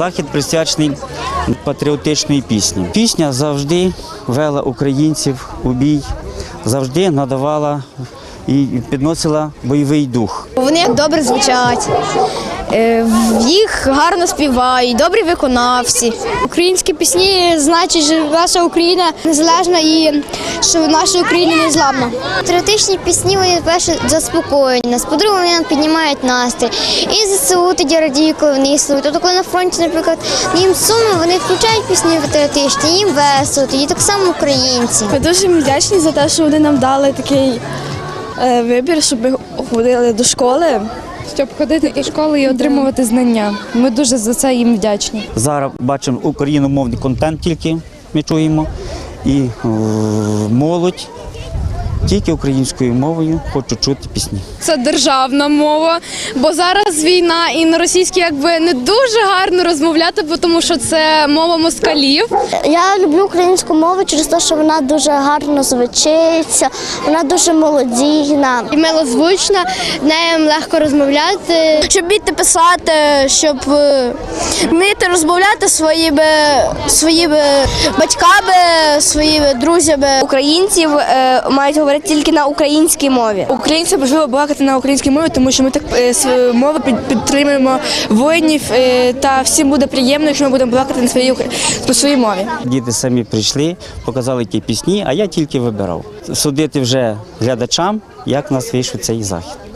Захід присвячений патріотичної пісні. Пісня завжди вела українців у бій, завжди надавала і підносила бойовий дух. Вони добре звучать, їх гарно співають, добрі виконавці. Українські пісні значить, що наша Україна незалежна і що наша Україна не зламна. Патріотичні пісні вони перше заспокоюють нас. По-друге, вони нам піднімають настрій. І ЗСУ тоді радіють, коли вони існують. Тобто, коли на фронті, наприклад, їм сумно, вони включають пісні патріотичні, їм весело, тоді так само українці. Ми дуже їм вдячні за те, що вони нам дали такий е, вибір, щоб ми ходили до школи. Щоб ходити до школи і отримувати знання. Ми дуже за це їм вдячні. Зараз бачимо україномовний контент тільки ми чуємо, і е, молодь тільки українською мовою хочуть чути пісні. Це державна мова, бо зараз війна і на російській якби не дуже гарно розмовляти, бо тому що це мова москалів. Я люблю українську мову через те, що вона дуже гарно звучиться, вона дуже молодійна. І милозвучна, нею легко розмовляти, щоб вміти писати, щоб е, вміти розмовляти своїми, своїми батьками, своїми друзями. Українців е, мають говорити тільки на українській мові. Українцям важливо балакати на українській мові, тому що ми так е, свою мову під- підтримуємо воїнів, е, та всім буде приємно, якщо ми будемо балакати на своїй на своїй мові. Діти самі прийшли, показали ті пісні, а я тільки вибирав. Судити вже глядачам, як нас вийшов цей захід.